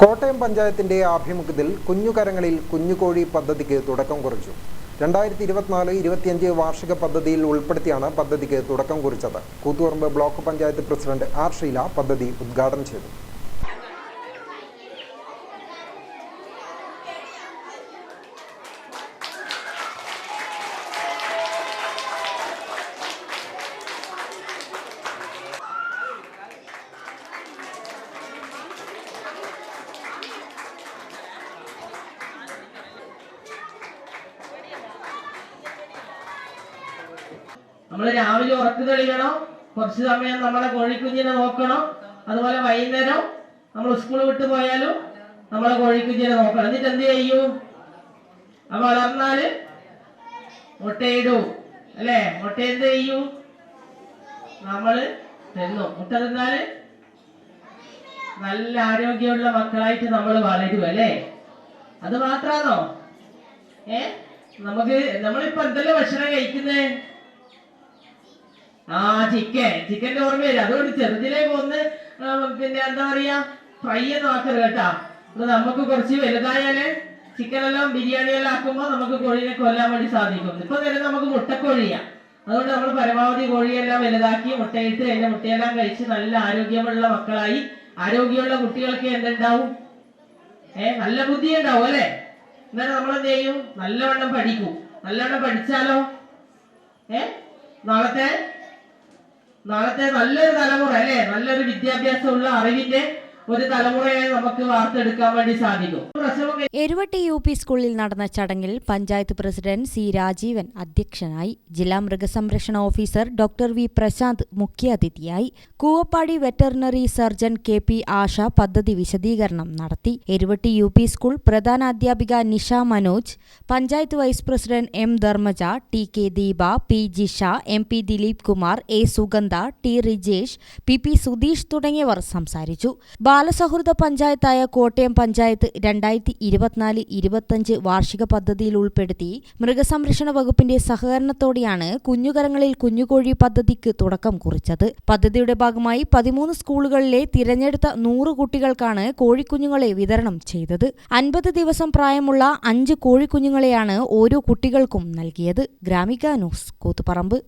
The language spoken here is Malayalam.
കോട്ടയം പഞ്ചായത്തിന്റെ ആഭിമുഖ്യത്തിൽ കുഞ്ഞുകരങ്ങളിൽ കുഞ്ഞുകോഴി പദ്ധതിക്ക് തുടക്കം കുറിച്ചു. രണ്ടായിരത്തി ഇരുപത്തിനാല് ഇരുപത്തിയഞ്ച് വാർഷിക പദ്ധതിയിൽ ഉൾപ്പെടുത്തിയാണ് പദ്ധതിക്ക് തുടക്കം കുറിച്ചത്. Koothuparamba block panchayat president R Sheela പദ്ധതി ഉദ്ഘാടനം ചെയ്തു. നമ്മൾ രാവിലെ ഉറക്ക് തെളിയണം. കുറച്ച് സമയം നമ്മളെ കോഴിക്കുഞ്ഞിനെ നോക്കണം. അതുപോലെ വൈകുന്നേരം നമ്മൾ സ്കൂൾ വിട്ടു പോയാലും നമ്മളെ കോഴിക്കുഞ്ഞിനെ നോക്കണം. എന്നിട്ട് എന്ത് ചെയ്യും? അത് വളർന്നാൽ മുട്ടയിടും അല്ലേ? മുട്ട എന്ത് ചെയ്യും? നമ്മൾ തിന്നു. മുട്ട തിന്നാൽ നല്ല ആരോഗ്യമുള്ള മക്കളായിട്ട് നമ്മൾ വളരും അല്ലേ? അത് മാത്രാണോ ഏ? നമുക്ക് നമ്മളിപ്പോ എന്തെല്ലാം ഭക്ഷണം കഴിക്കുന്നേ? ആ ചിക്കൻ ചിക്കന്റെ ഓർമ്മ വരും. അതുകൊണ്ട് ചെറുതിലേക്ക് ഒന്ന് പിന്നെ എന്താ പറയാ ഫ്രൈ ഒന്നും ആക്കരുത് കേട്ടാ. അപ്പൊ നമുക്ക് കുറച്ച് വലുതായാൽ ചിക്കൻ എല്ലാം ബിരിയാണി എല്ലാം ആക്കുമ്പോൾ നമുക്ക് കോഴിനെ കൊല്ലാൻ വേണ്ടി സാധിക്കും. ഇപ്പൊ നേരെ നമുക്ക് മുട്ടക്കോഴിയാ. അതുകൊണ്ട് നമ്മൾ പരമാവധി കോഴിയെല്ലാം വലുതാക്കി മുട്ടയിട്ട് അതിന്റെ മുട്ടയെല്ലാം കഴിച്ച് നല്ല ആരോഗ്യമുള്ള മക്കളായി ആരോഗ്യമുള്ള കുട്ടികൾക്ക് എന്തുണ്ടാവും? ഏ നല്ല ബുദ്ധി ഉണ്ടാവും അല്ലെ? എന്നാലും നമ്മൾ എന്ത് ചെയ്യും? നല്ലവണ്ണം പഠിക്കും. നല്ലവണ്ണം പഠിച്ചാലോ? ഏ? നാളത്തെ നാളത്തെ നല്ലൊരു തലമുറ അല്ലെ? നല്ലൊരു വിദ്യാഭ്യാസമുള്ള അറിവിന്റെ ഒരു തലമുറയെ നമുക്ക് വാർത്തെടുക്കാൻ വേണ്ടി സാധിക്കും. എരുവട്ടി യു പി സ്കൂളിൽ നടന്ന ചടങ്ങിൽ പഞ്ചായത്ത് പ്രസിഡന്റ് സി രാജീവൻ അധ്യക്ഷനായി ജില്ലാ മൃഗസംരക്ഷണ ഓഫീസർ ഡോക്ടർ വി പ്രശാന്ത് മുഖ്യാതിഥിയായി Koovappady veterinary surgeon K P Asha പദ്ധതി വിശദീകരണം നടത്തി. എരുവട്ടി യു പി സ്കൂൾ പ്രധാന അധ്യാപിക Nisha Manoj panchayat vice president M Dharmaja T K Deepa P Jisha M P Dileep Kumar A Sugandha T Rijesh P P Sudheesh തുടങ്ങിയവർ സംസാരിച്ചു. ബാലസൗഹൃദ പഞ്ചായത്തായ കോട്ടയം പഞ്ചായത്ത് രണ്ടായിരത്തി ഇരുപത്തിനാല് ഇരുപത്തഞ്ച് വാർഷിക പദ്ധതിയിൽ ഉൾപ്പെടുത്തി മൃഗസംരക്ഷണ വകുപ്പിന്റെ സഹകരണത്തോടെയാണ് കുഞ്ഞുകരങ്ങളിൽ കുഞ്ഞുകോഴി പദ്ധതിക്ക് തുടക്കം കുറിച്ചത്. പദ്ധതിയുടെ ഭാഗമായി പതിമൂന്ന് സ്കൂളുകളിലെ തിരഞ്ഞെടുത്ത നൂറ് കുട്ടികൾക്കാണ് കോഴിക്കുഞ്ഞുങ്ങളെ വിതരണം ചെയ്തത്. അൻപത് ദിവസം പ്രായമുള്ള അഞ്ച് കോഴിക്കുഞ്ഞുങ്ങളെയാണ് ഓരോ കുട്ടികൾക്കും നൽകിയത്. ഗ്രാമിക ന്യൂസ് കൂത്തുപറമ്പ്.